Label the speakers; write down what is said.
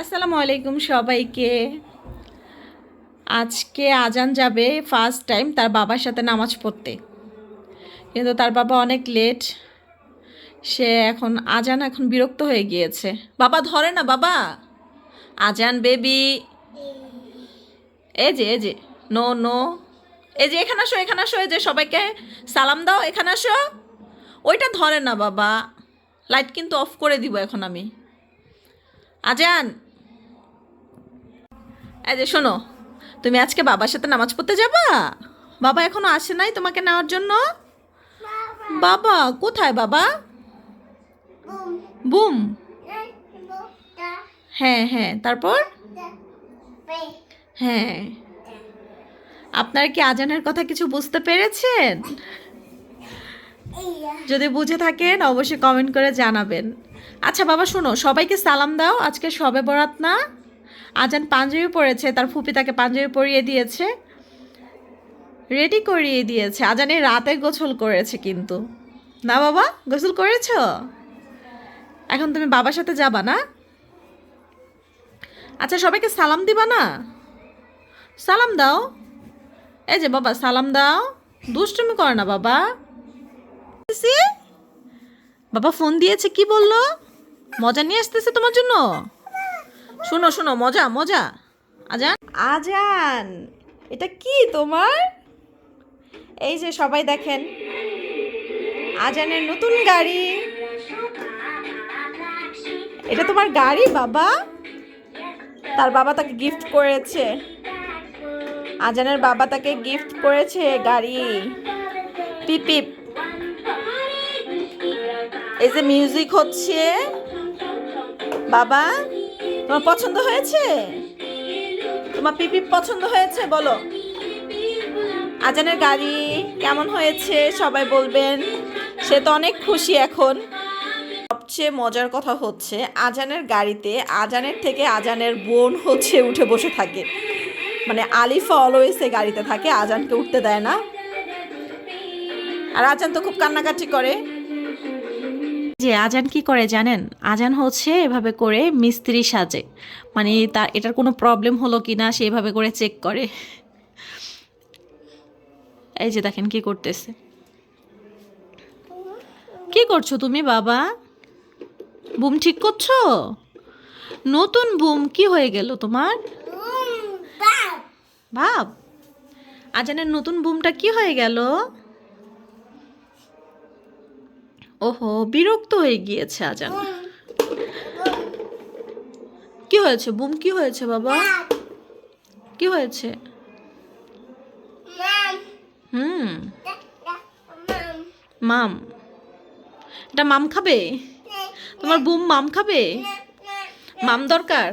Speaker 1: আসসালামু আলাইকুম সবাইকে। আজকে আজান যাবে ফার্স্ট টাইম তার বাবার সাথে নামাজ পড়তে। কিন্তু তার বাবা অনেক লেট সে এখন, আজান এখন বিরক্ত হয়ে গিয়েছে। বাবা ধরে না, বাবা? আজান বেবি এই যে এই যে নো নো এই যে, এখানে আসো এখানে আসো, এই যে সবাইকে সালাম দাও, এখানে আসো। ওইটা ধরে না বাবা। লাইট কিন্তু অফ করে দিব এখন আমি। আজান। এই যে শোনো তুমি আজকে বাবার সাথে নামাজ পড়তে যাবা? বাবা এখনও আসে নাই তোমাকে নেওয়ার জন্য? বাবা কোথায় বাবা? বুম। হ্যাঁ হ্যাঁ তারপর? হ্যাঁ। আপনারা কি আজানের কথা কিছু বুঝতে পেরেছেন? যদি বুঝে থাকেন অবশ্যই কমেন্ট করে জানাবেন। আচ্ছা বাবা শোনো সবাইকে সালাম দাও আজকে সবে বরাত না। আজান পাঞ্জাবি পরেছে তার ফুপি তাকে পাঞ্জাবি পরিয়ে দিয়েছে রেডি করিয়ে দিয়েছে। আজানে রাতে গোসল করেছে কিন্তু। না বাবা, গোসল করেছ? এখন তুমি বাবার সাথে যাবা না? আচ্ছা সবাইকে সালাম দিবা না? সালাম দাও। এই যে বাবা, সালাম দাও। দুষ্টুমি করে না বাবা। বাবা, ফোন দিয়েছে, কি বলল? মজা নিয়ে আসতেছে তোমার জন্য? শোনো শোনো, মজা মজা। আজান? আজান, এটা কি তোমার? এই যে সবাই দেখেন, আজানের নতুন গাড়ি। এটা তোমার গাড়ি, বাবা? তার বাবা তাকে গিফট করেছে। আজানের বাবা তাকে গিফট করেছে গাড়ি। পিপ পিপ। এই যে মিউজিক হচ্ছে। বাবা? তোমার পছন্দ হয়েছে? তোমার পিপি পছন্দ হয়েছে, বলো। আজানের গাড়ি কেমন হয়েছে, সবাই বলবেন। সে তো অনেক খুশি এখন। সবচেয়ে মজার কথা হচ্ছে, আজানের গাড়িতে আজানের থেকে আজানের বোন হচ্ছে উঠে বসে থাকে। মানে আলিফা অলওয়েজ এই গাড়িতে থাকে, আজানকে উঠতে দেয় না। আর আজান তো খুব কান্নাকাটি করে। যে আজান কি করে জানেন? আজান হচ্ছে এভাবে করে মিস্ত্রি সাজে। মানে তার এটার কোনো প্রবলেম হলো কি না সে এভাবে করে চেক করে। এই যে দেখেন কি করতেছে। কি করছ তুমি বাবা? বুম ঠিক করছ? নতুন বুম কি হয়ে গেল তোমার? ভাব আজানের নতুন বুমটা কি হয়ে গেল? ওহো, বিরক্ত হয়ে গিয়েছে আজান। কি হয়েছে, বুম, কি হয়েছে বাবা? কি হয়েছে? হুম। মাম। এটা মাম খাবে? তোমার বুম মাম খাবে? মাম দরকার?